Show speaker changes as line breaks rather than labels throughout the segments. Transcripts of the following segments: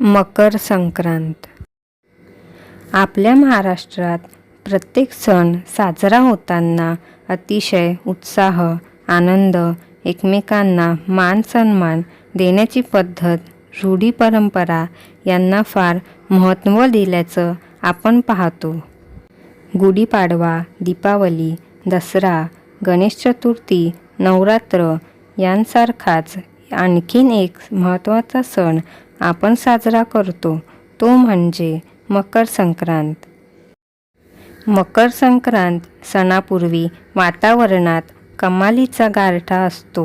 मकर संक्रांत. आपल्या महाराष्ट्रात प्रत्येक सण साजरा होताना अतिशय उत्साह आनंद एकमेकांना मान सन्मान देण्याची पद्धत रूढी परंपरा यांना फार महत्त्व दिल्याचं आपण पाहतो. गुढीपाडवा दीपावली दसरा गणेश चतुर्थी नवरात्र यांसारखाच आणखीन एक महत्त्वाचा सण आपण साजरा करतो तो म्हणजे मकर संक्रांत. मकर संक्रांत सणापूर्वी वातावरणात कमालीचा गारठा असतो.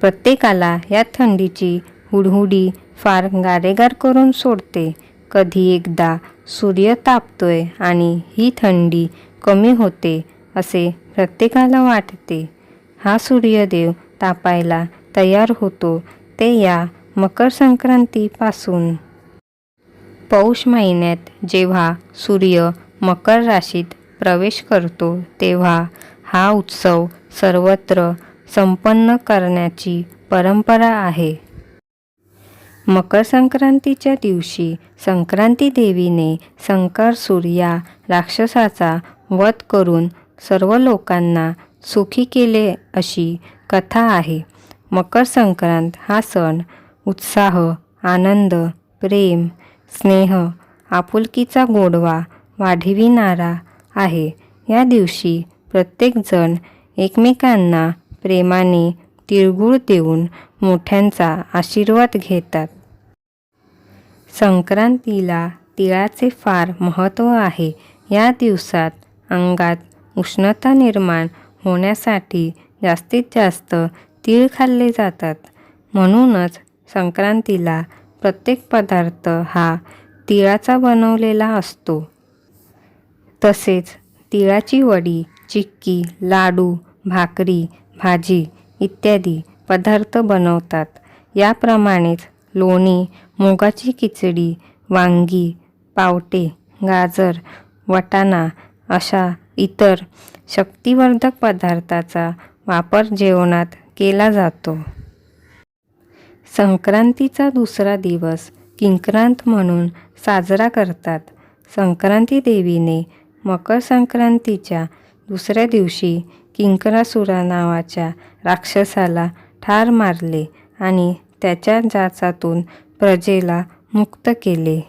प्रत्येकाला या थंडीची हुडहुडी फार गारेगार करून सोडते. कधी एकदा सूर्य तापतोय आणि ही थंडी कमी होते असे प्रत्येकाला वाटते. हा सूर्यदेव तापायला तयार होतो ते या मकर संक्रांतीपासून. पौष महिन्यात जेव्हा सूर्य मकर राशीत प्रवेश करतो तेव्हा हा उत्सव सर्वत्र संपन्न करण्याची परंपरा आहे. मकर संक्रांतीच्या दिवशी संक्रांती देवीने संकरसूर या राक्षसाचा वध करून सर्व लोकांना सुखी केले अशी कथा आहे. मकर संक्रांत हा सण उत्साह आनंद प्रेम स्नेह आपुलकीचा गोडवा वाढविणारा आहे. या दिवशी प्रत्येकजण एकमेकांना प्रेमाने तिळगुळ देऊन मोठ्यांचा आशीर्वाद घेतात. संक्रांतीला तिळाचे फार महत्त्व आहे. या दिवसात अंगात उष्णता निर्माण होण्यासाठी जास्तीत जास्त तीळ खाल्ले जातात. म्हणूनच संक्रांतीला प्रत्येक पदार्थ हा तिळाचा बनवलेला असतो. तसेच तिळाची वडी चिक्की लाडू भाकरी भाजी इत्यादी पदार्थ बनवतात. याप्रमाणेच लोणी मुगाची खिचडी वांगी पावटे गाजर वटाणा अशा इतर शक्तिवर्धक पदार्थाचा वापर जेवणात केला जातो. संक्रांतीचा दुसरा दिवस किंक्रांत म्हणून साजरा करतात. संक्रांती देवीने मकर संक्रांतीच्या दुसऱ्या दिवशी किंकरासुरा नावाच्या राक्षसाला ठार मारले आणि त्याच्या जाचातून प्रजेला मुक्त केले.